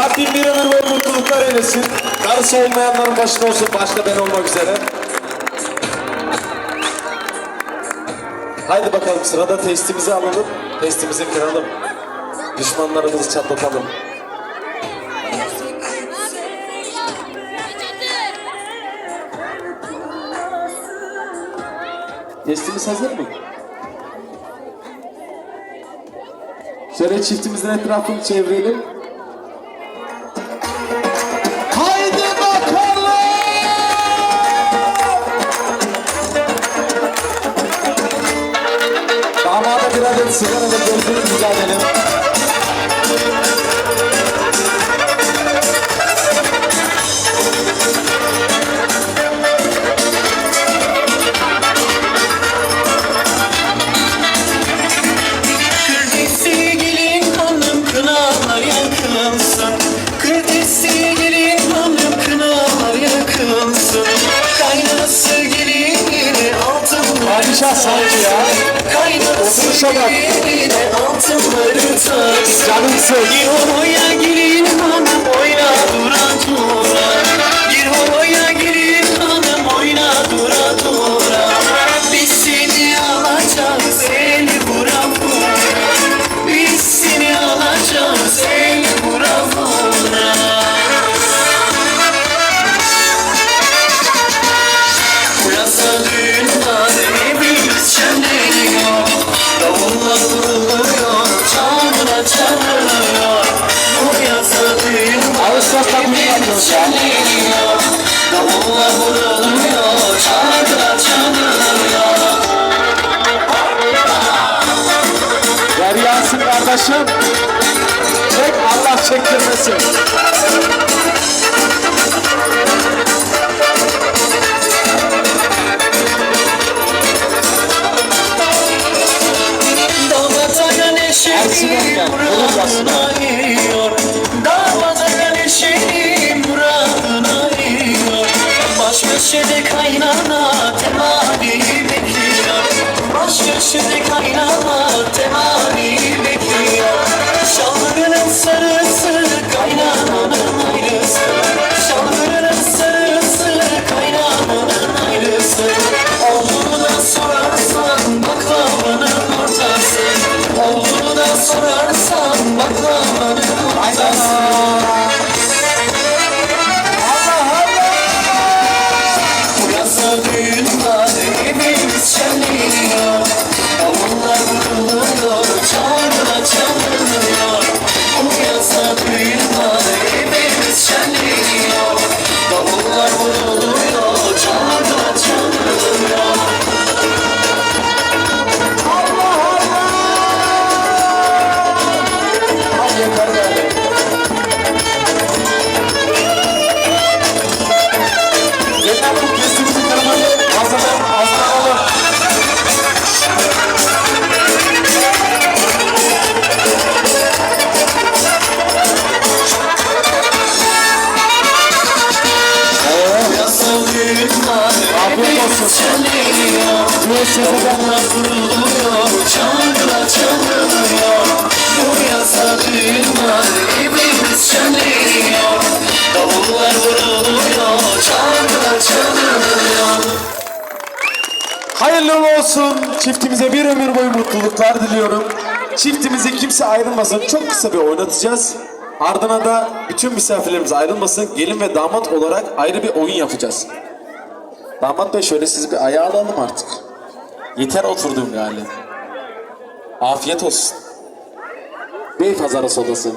Rabbim bir ömür boyu mutluluklar eylesin. Karısı olmayanların başında olsun, başta ben olmak üzere. Haydi bakalım sırada testimizi alalım. Testimizi kıralım. Düşmanlarımızı çatlatalım. Testimiz hazır mı? Şöyle çiftimizin etrafını çevirelim. Damada bir adet sigara ve gözlük rica edelim. Padişah sanki ya. Oturuşa bak. Canımsın. Ağustos'ta düğün yapıyoruz Davulla vuruluyor çağına çağırıyor Ver yansın kardeşim. Çek Allah çektirmesin. Köşede kaynana temali bekliyor Baş köşede kaynana temali Davullar vuruluyor, çağrına çalınıyor Bu yasa düğün var, evimiz şenleniyor Davullar vuruluyor, çağrına çalınıyor Hayırlı olsun. Çiftimize bir ömür boyu mutluluklar diliyorum. Çiftimizi kimse ayrılmasın. Çok kısa bir oynatacağız. Ardına da bütün misafirlerimiz ayrılmasın. Gelin ve damat olarak ayrı bir oyun yapacağız. Damat bey şöyle sizi bir ayağa alalım artık. Yeter oturduğum galiba. Afiyet olsun. Bey pazarı sodası.